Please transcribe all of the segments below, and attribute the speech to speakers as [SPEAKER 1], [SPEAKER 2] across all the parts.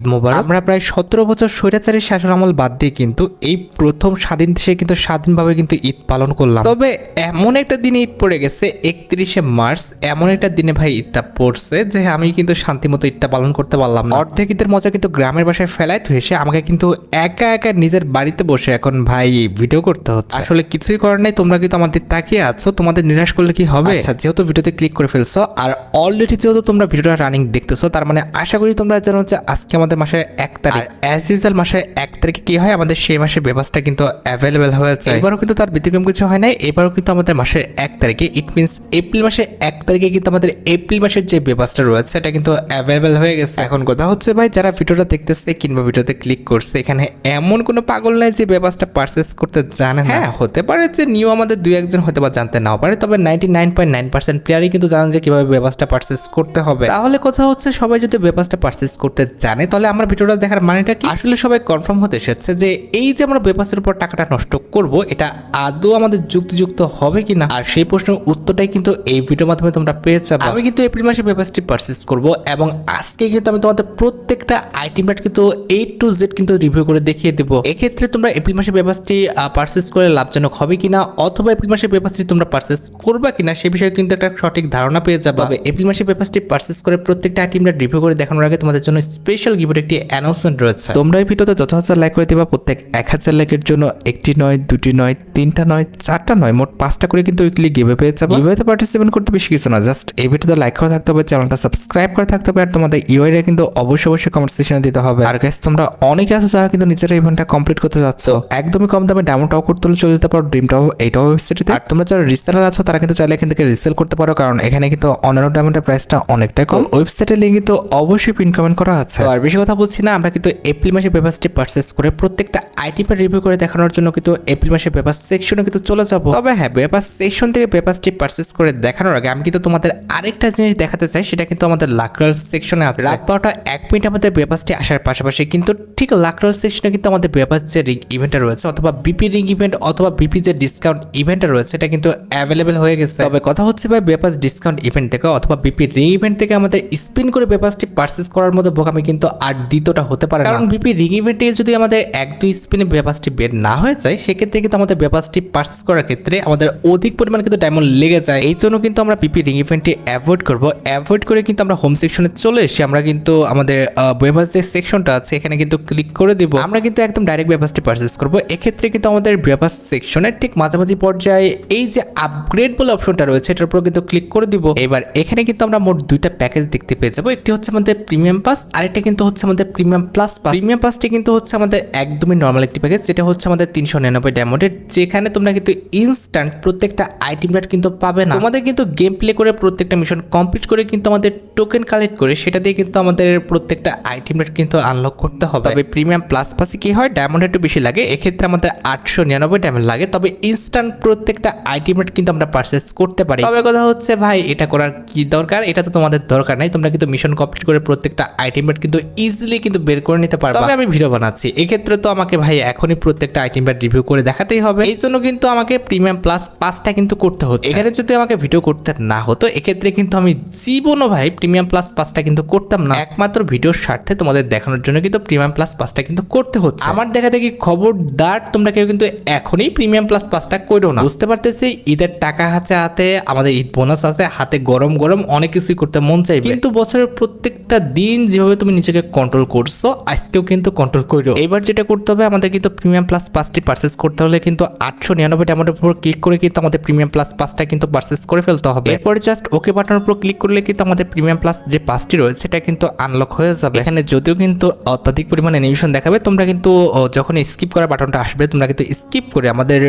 [SPEAKER 1] মোবারক? আমরা প্রায় সতেরো বছর স্বৈরাচারী শাসন আমল বাদ দিয়ে কিন্তু এই প্রথম স্বাধীন দেশে কিন্তু স্বাধীনভাবে কিন্তু ঈদ পালন করলাম। তবে এমন একটা দিনে ঈদ পড়ে গেছে একত্রিশে মার্চ এমন একটা দিনে ভাই ঈদটা পড়ছে যে আমি কিন্তু শান্তিমতো ঈদটা পালন করতে পারলাম না। অর্ধেক ঈদের মজা কিন্তু গ্রামের বাসায় ফেলায় এসে আমাকে কিন্তু একা একা নিজের বাড়িতে বসে এখন ভাই ভিডিও করতে হচ্ছে। আসলে কিছুই করার নাই তোমরা কিন্তু আমাদের তাকিয়ে আছো তোমাদের নিরাশ করলে কি হবে? আচ্ছা যেহেতু ভিডিওতে ক্লিক করে ফেলছো আর অলরেডি যেহেতু তোমরা ভিডিওটা রানিং দেখতেছো তার মানে আশা করি তোমরা জানো যে আজকে আমাদের মাসের এক তারিখ। অ্যাজ ইউজুয়াল মাসের এক তারিখে কি হয়? আমাদের সেই মাসের ব্যবস্থা কিন্তু অ্যাভেলেবেল হয়েছে। এবারও কিন্তু তার ব্যতিক্রম কিছু হয় নাই এবারও কিন্তু আমাদের মাসের এক তারিখে। ইট মিনস এপ্রিল মাসের এক তারিখে কিন্তু আমাদের এপ্রিল মাসের যে ব্যবস্থা রয়েছে এটা কিন্তু অ্যাভেলেবেল হয়ে গেছে। এখন কথা হচ্ছে ভাই যারা ভিডিওটা দেখতেছে কিংবা ভিডিওতে ক্লিক করছে এখানে এমন কোনো পাগল নাই যে ব্যবস্থা পারচেস করতে জানে না। হ্যাঁ হতে পারে যে নিউ আমাদের দুই একজন হয়তো বা জানতে নাও পারে তবে ninety nine point nine percent প্লেয়ারই কিন্তু জানেন যে কীভাবে ব্যবস্থা পারচেস করতে হবে। তাহলে কথা হচ্ছে সবাই যদি ব্যবস্থা পারচেস করতে জানে তাহলে আমার ভিডিওটা দেখার মানেটা কি? আসলে সবাই কনফার্ম হতে এসেছে যে এই যে আমরা ব্যবস্থার উপর টাকাটা নষ্ট করব, এটা আদৌ আমাদের যুক্তিযুক্ত হবে কিনা? আর সেই প্রশ্নের উত্তরটাই কিন্তু এই ভিডিওর মাধ্যমে তোমরা পেয়ে যাবে। আমি কিন্তু এপ্রিল মাসে ব্যবসাটি পারচেস করব এবং আজকে কিন্তু আমি তোমাদের প্রত্যেকটা আইটেমটা কিন্তু এ টু জেড কিন্তু রিভিউ করে দেখিয়ে দেবো। এক্ষেত্রে তোমরা এপ্রিল মাসে ব্যবসাটি পারচেস করে লাভজনক হবে কিনা অথবা এপ্রিল মাসে ব্যবসাটি তোমরা পারচেস করবা কিনা সে বিষয়ে কিন্তু একটা সঠিক ধারণা পেয়ে যাবে। এপ্রিল মাসে ব্যবসাটি পারচেস করে প্রত্যেকটা আইটেমটা রিভিউ করে দেখানোর আগে তোমাদের জন্য স্পেশাল গিফটের একটি অ্যানাউন্সমেন্ট রয়েছে। তোমরা এই ভিডিওতে যত হাজার লাইক করে দিবা প্রত্যেক এক হাজার লাইকের জন্য একটি নয় দুটি নয় তিনটা নয় চারটা নয় মোট পাঁচটা করে কিন্তু উইকলি গিভে পেয়ে যাবে। গিভেতে পার্টিসিপেট করতে বেশি কিছু না জাস্ট এই ভিডিওতে লাইক করে থাকতে হবে চ্যানেলটা সাবস্ক্রাইব করে থাকতে হবে আর তোমাদের ইউআইরে কিন্তু অবশ্যই অবশ্যই কমেন্ট সেকশনে দিতে হবে। আর গাইস তোমরা অনেকে আছো যারা কিন্তু নিজের ইভেন্টটা কমপ্লিট করতে যাচ্ছ। একদমই কম দামে ডায়মন্ড টপ করতে হলে চলে যেতে পারো ড্রিম টপ এইটাও ওয়েবসাইটে আর তোমরা যারা রিসেলার আছো তারা কিন্তু চাইলে এখান থেকে রিসেল করতে পারো কারণ এখানে কিন্তু অন্যান্য ডায়মন্ডের প্রাইসটা অনেকটাই কম। ওয়েবসাইটের লিঙ্ক কিন্তু অবশ্যই পিন কমেন্ট করা আছে। আর বেশি কথা বলছি না আমরা কিন্তু এপ্রিল মাসে পেপারসটি পারচেস করে প্রত্যেকটা আইটেমের রিভিউ করে দেখানোর জন্য কিন্তু এপ্রিল মাসে পেপার সেকশনে কিন্তু চলে যাব। তবে হ্যাঁ পেপার সেকশন থেকে পেপারসটি পারচেস করে দেখানোর আগে আমি কিন্তু তোমাদের আরেকটা জিনিস দেখাতে চাই সেটা কিন্তু আমাদের লাকরাল সেকশনে আছে। রাত বারোটা এক মিনিট আমাদের পেপারসটি আসার পাশাপাশি কিন্তু ঠিক লাকরাল সেকশনে কিন্তু আমাদের পেপার যে রিং ইভেন্টটা রয়েছে অথবা বিপি রিং ইভেন্ট অথবা বিপি যে ডিসকাউন্ট ইভেন্টটা রয়েছে এটা কিন্তু অ্যাভেলেবেল হয়ে গেছে। তবে কথা হচ্ছে ভাই পেপার ডিসকাউন্ট ইভেন্ট থেকে অথবা বিপি রিং ইভেন্ট থেকে আমাদের স্পিন করে পেপারসটি পারচেস করার মতো বোকামি কিন্তু আর দ্বিতীয়টা হতে পারে কারণ বিপি রিং ইভেন্টে যদি আমাদের এক, দুই স্পিনে পেপারসটি বের না হয়ে যায়, সেক্ষেত্রে কিন্তু আমাদের পেপারসটি পারচেস করার ক্ষেত্রে আমাদের অধিক পরিমাণ কিন্তু ডায়মন্ড লেগে যায়। এই জন্য কিন্তু আমরা পিপি রিং ইভেন্টটি অ্যাভয়েড করব। অ্যাভয়েড করে কিন্তু আমরা হোম সেকশনে চলে এসে আমরা কিন্তু আমাদের ওয়েবাস যে সেকশনটা আছে, এখানে কিন্তু ক্লিক করে দিব। আমরা কিন্তু একদম ডাইরেক্ট ওয়েবাসটি পারচেস করব। এক্ষেত্রে কিন্তু আমাদের ওয়েবাস সেকশনের ঠিক মাঝামাঝি পর্যায়ে এই যে আপগ্রেড বলে অপশনটা রয়েছে, এটার উপর কিন্তু ক্লিক করে দিব। এবার এখানে কিন্তু আমরা মোট দুইটা প্যাকেজ দেখতে পেয়ে যাব। একটি হচ্ছে আমাদের প্রিমিয়াম পাস আরেকটা কিন্তু হচ্ছে আমাদের প্রিমিয়াম প্লাস পাস প্রিমিয়াম পাসটি কিন্তু হচ্ছে আমাদের একদমই নর্মাল একটি প্যাকেজ যেটা হচ্ছে আমাদের তিনশো নিরানব্বই ডায়মন্ডের যেখানে তোমরা কিন্তু ইনস্ট্যান্ট প্রত্যেকটা আইটেম রেট কিন্তু পাবে না। আমাদের কিন্তু গেম প্লে করে প্রত্যেকটা মিশন কমপ্লিট করে কিন্তু আমাদের টোকেন কালেক্ট করে সেটা দিয়ে কিন্তু আমাদের প্রত্যেকটা আইটেম রেট কিন্তু আনলক করতে হবে। তবে প্রিমিয়াম প্লাস পাসে কি হয়? ডায়মন্ড একটু বেশি লাগে এক্ষেত্রে আমাদের আটশো নিরানব্বই ডায়মন্ড লাগে তবে ইনস্ট্যান্ট প্রত্যেকটা আইটেম রেট কিন্তু আমরা পারচেস করতে পারি। তবে কথা হচ্ছে ভাই এটা করার কি দরকার? এটা তো তোমাদের দরকার নাই তোমরা কিন্তু মিশন কমপ্লিট করে প্রত্যেকটা আইটেম রেট কিন্তু ইজিলি কিন্তু বের করে নিতে পারবে। তবে আমি ভিডিও বানাচ্ছি। এক্ষেত্রে তো আমাকে ভাই এখনই প্রত্যেকটা আইটেম রেট রিভিউ করে দেখাতেই হবে। এই জন্য কিন্তু আমাকে প্রিমিয়াম প্লাস পাসটা কিন্তু করতে হচ্ছে। এখানে যদি আমাকে ভিডিও করতে না হতো এক্ষেত্রে কিন্তু আমি জীবনও ভাই প্রিমিয়াম প্লাস পাসটা কিন্তু করতাম না। একমাত্র ভিডিওর স্বার্থে তোমাদের দেখানোর জন্য কিন্তু প্রিমিয়াম প্লাস পাসটা কিন্তু করতে হচ্ছে। আমার দেখা দেখি খবরদার তোমরা কেউ কিন্তু এখনই প্রিমিয়াম প্লাস পাসটা করো না। বুঝতে পারতেছি ঈদের টাকা হাতে হাতে আমাদের ঈদ বোনাস আছে হাতে গরম গরম অনেক কিছুই করতে মন চাইবে। কিন্তু বছরের প্রত্যেকটা দিন যেভাবে তুমি নিজেকে কন্ট্রোল করছ আজকেও কিন্তু কন্ট্রোল করো এবার যেটা করতে হবে, আমাদের কিন্তু প্রিমিয়াম প্লাস পাঁচটি পারচেস করতে হলে কিন্তু আটশো নিরানব্বই টাকার উপর ক্লিক করে কিন্তু আমাদের প্রিমিয়াম প্লাস পাঁচটা কিন্তু পারচেস করে ফেলতে হবে। এরপরে জাস্ট ওকে বাটনের উপর ক্লিক করলে কিন্তু আমাদের প্রিমিয়াম প্লাস যে পাঁচটি রয়েছে, সেটা কিন্তু আনলক হয়ে যাবে। এখানে যদিও কিন্তু অত্যাধিক পরিমাণে অ্যানিমেশন দেখাবে, তোমরা কিন্তু যখন স্কিপ করার বাটনটা আসবে, তোমরা কিন্তু স্কিপ করে আমাদের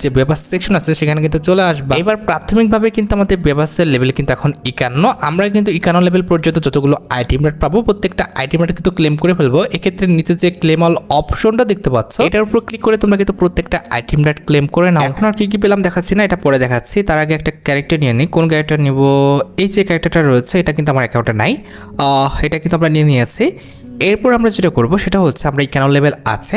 [SPEAKER 1] যে ব্যবহার সেকশন আছে, সেখানে কিন্তু চলে আসবে। এবার প্রাথমিকভাবে কিন্তু আমাদের ব্যবহারের লেভেল কিন্তু এখন একান্ন। আমরা কিন্তু একান্ন লেভেল পর্যন্ত যতগুলো আইটেম রেট পাবো, প্রত্যেকটা আইটেম রেট কিন্তু ক্লেম করে ফেলব। এক্ষেত্রে নিচে যে ক্লেম অল অপশনটা দেখতে পাচ্ছ, এটার উপর ক্লিক করে তোমরা কিন্তু প্রত্যেকটা আইটেম ডাট ক্লেম করে নাও। এখন আর কি কি পেলাম দেখাচ্ছি না, এটা পরে দেখাচ্ছি। তার আগে একটা ক্যারেক্টার নিয়ে নিই কোন ক্যারেক্টার নিব? এই যে ক্যারেক্টারটা রয়েছে, এটা কিন্তু আমার অ্যাকাউন্টে নাই। এটা কিন্তু আমরা নিয়ে নিয়েছি। এরপর আমরা যেটা করব, সেটা হচ্ছে আমরা এই কেন লেভেল আছে,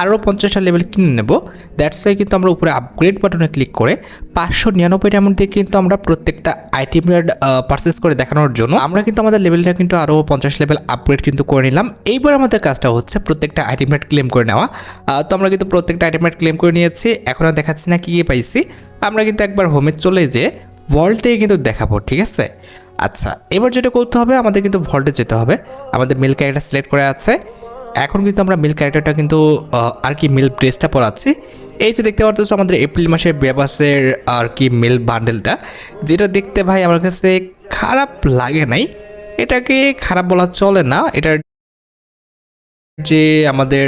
[SPEAKER 1] আরও পঞ্চাশটা লেভেল কিনে নেব। দ্যাটস ওয়াই কিন্তু আমরা উপরে আপগ্রেড বাটনে ক্লিক করে পাঁচশো নিরানব্বই ডায়মন্ড দিয়ে কিন্তু আমরা প্রত্যেকটা আইটেম পারচেস করে দেখানোর জন্য আমরা কিন্তু আমাদের লেভেলটা কিন্তু আরও পঞ্চাশ লেভেল আপগ্রেড কিন্তু করে নিলাম। এইবার আমাদের কাজটা হচ্ছে প্রত্যেকটা আইটেম রেট ক্লেম করে নেওয়া। তো আমরা কিন্তু প্রত্যেকটা আইটেম ক্লেম করে নিয়েছি, এখন আর দেখাচ্ছি না কী পাইছি। আমরা কিন্তু একবার হোমে চলে যেয়ে ভল্ট থেকে কিন্তু দেখাবো, ঠিক আছে? আচ্ছা এবার যেটা করতে হবে, আমাদের কিন্তু ভল্টে যেতে হবে। আমাদের মিল ক্যারেক্টার সিলেক্ট করে আছে। এখন কিন্তু আমরা মিল ক্যারেক্টারটা কিন্তু আর কি মিল ড্রেসটা পরাচ্ছি এই যে দেখতে পারতেছো, আমাদের এপ্রিল মাসের বেবাসের আর কি মিল বান্ডেলটা যেটা দেখতে ভাই আমার কাছে খারাপ লাগে নাই। এটাকে খারাপ বলা চলে না। এটার যে আমাদের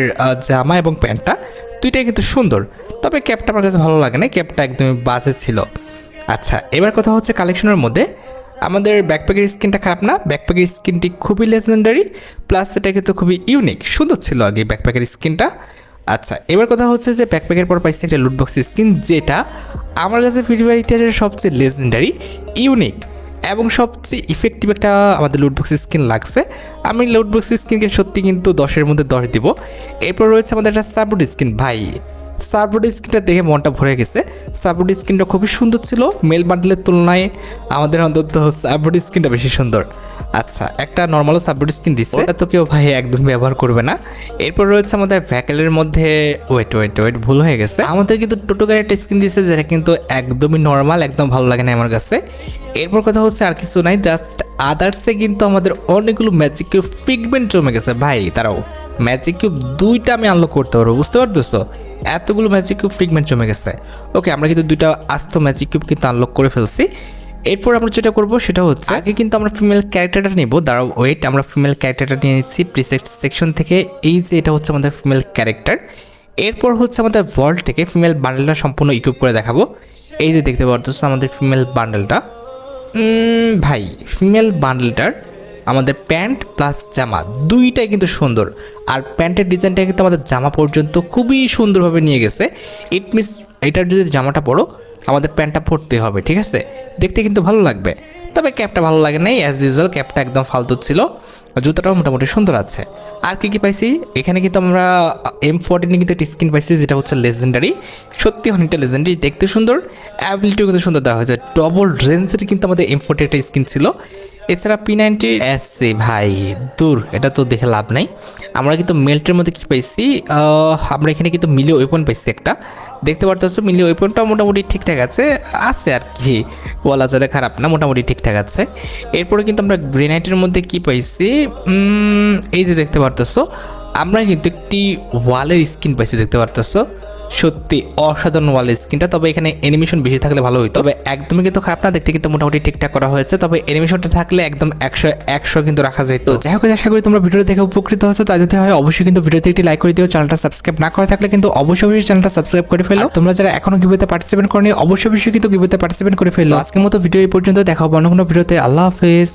[SPEAKER 1] জামা এবং প্যান্টটা, দুইটাই কিন্তু সুন্দর। তবে ক্যাপটা আমার কাছে ভালো লাগে না ক্যাপটা একদমই বাজে ছিল। আচ্ছা এবার কথা হচ্ছে কালেকশনের মধ্যে। আমাদের ব্যাকপ্যাকের স্কিনটা খারাপ না ব্যাকপ্যাকের স্কিনটি খুবই লেজেন্ডারি প্লাস এটা কিন্তু খুবই ইউনিক সুন্দর ছিল আগে ব্যাকপ্যাকের স্কিনটা। আচ্ছা এবার কথা হচ্ছে যে ব্যাকপ্যাকের পর পাইছি একটা লুটবক্স স্কিন যেটা আমার কাছে ফ্রি ফায়ার ইতিহাসের সবচেয়ে লেজেন্ডারি ইউনিক এবং সবচেয়ে ইফেক্টিভ একটা আমাদের লুটবক্স স্কিন লাগছে। আমি লুটবক্স স্কিনকে সত্যি কিন্তু দশের মধ্যে দশ দিব। এরপর রয়েছে আমাদের একটা সাবুড স্কিন ভাই সাবুড স্কিনটা দেখে মনটা ভরে গেছে। সাবুড স্কিনটা খুবই সুন্দর ছিল। মেল বান্ডেলের তুলনায় আমাদের অন্তত সাবুড স্কিনটা বেশি সুন্দর। আচ্ছা একটা নর্মাল সাবুড স্ক্রিন দিচ্ছে। এটা তো কেউ ভাই একদম ব্যবহার করবে না। এরপর রয়েছে আমাদের ভ্যাকেলের মধ্যে ওয়েট ওয়েট ওয়েট ভুল হয়ে গেছে। আমাদের কিন্তু টোটো টোটোকার একটা স্কিন দিচ্ছে যেটা কিন্তু একদমই নর্মাল একদম ভালো লাগে না আমার কাছে। এরপর কথা হচ্ছে আর কিছু নাই জাস্ট আদার্সে কিন্তু আমাদের অনেকগুলো ম্যাজিক ফিগমেন্ট জমে গেছে। ভাই তারাও ম্যাজিক কিউব দুইটা আমি আনলক করতে পারব, বুঝতে পারতেছো? এতগুলো ম্যাজিক কিউব ফিগমেন্ট জমে গেছে। ওকে আমরা কিন্তু দুইটা আস্ত ম্যাজিক কিউব কিন্তু আনলক করে ফেলছি। এরপর আমরা যেটা করব সেটা হচ্ছে, আগে কিন্তু আমরা ফিমেল ক্যারেক্টারটা নিব, দাঁড়াও ওয়েট আমরা ফিমেল ক্যারেক্টারটা নিয়ে নিচ্ছি প্রিসেক্ট সেকশন থেকে। এই যে এটা হচ্ছে আমাদের ফিমেল ক্যারেক্টার এরপর হচ্ছে আমাদের ভল্ট থেকে ফিমেল বান্ডেলটা সম্পূর্ণ ইকুইপ করে দেখাবো। এই যে দেখতে পারতেছো আমাদের ফিমেল বান্ডেলটা ভাই ফিমেল বান্ডেলটার আমাদের প্যান্ট প্লাস জামা দুইটাই কিন্তু সুন্দর। আর প্যান্টের ডিজাইনটা কিন্তু আমাদের জামা পর্যন্ত খুবই সুন্দরভাবে নিয়ে গেছে। ইট মিস এটার যদি জামাটা পরো আমাদের প্যান্টটা পরতে হবে, ঠিক আছে? দেখতে কিন্তু ভালো লাগবে। তবে ক্যাপটা ভালো লাগে নাই অ্যাজ ইউজুয়াল ক্যাপটা একদম ফালতু ছিল। জুতাটাও মোটামুটি সুন্দর আছে। আর কি কি পাইছি? এখানে কিন্তু আমরা এম ফোরটিনে কিন্তু একটা স্কিন পাইছি, যেটা হচ্ছে লেজেন্ডারি সত্যি অনেকটা লেজেন্ডারি দেখতে সুন্দর। অ্যাবিলিটিও কিন্তু সুন্দর দেওয়া হয়েছে। ডবল রেঞ্জের কিন্তু আমাদের এম ফোর্টি একটা স্কিন ছিল। এছাড়া পি নাইনটি এসে ভাই, দূর, এটা তো দেখে লাভ নাই। আমরা কিন্তু মেল্টের মধ্যে কি পাইছি? আমরা এখানে কিন্তু মিলিও ওয়েপন পাইছি একটা। দেখতে পারতেছো মিলিও ওয়েপনটা মোটামুটি ঠিকঠাক আছে আছে আর কি, বলা চলে খারাপ না, মোটামুটি ঠিকঠাক আছে। এরপরে কিন্তু আমরা গ্রেনাইটের মধ্যে কি পাইছি? এই যে দেখতে পারতেছো, আমরা কিন্তু একটি ওয়ালের স্কিন পাইছি, দেখতে পারতেছো। সত্যি অসাধারণ ওয়াল স্ক্রিনটা। তবে এখানে অ্যানিমেশন বেশি থাকলে ভালো হতো তবে একদমই কিন্তু খারাপ না দেখতে কিন্তু মোটামুটি ঠিকঠাক করা হয়েছে। তবে অ্যানিমেশনটা থাকলে একদম একশো একশো কিন্তু রাখা যেত। তো যাই হোক আশা করি তোমরা ভিডিও দেখে উপকৃত হয়েছো। তাই যদি হয় অবশ্যই কিন্তু ভিডিওতে একটি লাইক করে দিও। চ্যানেলটা সাবস্ক্রাইব না করে থাকলে কিন্তু অবশ্যই অবশ্যই চ্যানেলটা সাবস্ক্রাইব করে ফেলো। তোমরা যারা এখনও গিভেতে পার্টিসিপেট করনি অবশ্যই অবশ্যই কিন্তু গিভেতে পার্টিসিপেট করে ফেলো। আজকের মতো ভিডিও এই পর্যন্ত। দেখা হবে অন্য কোনো ভিডিওতে আল্লাহ হাফেজ।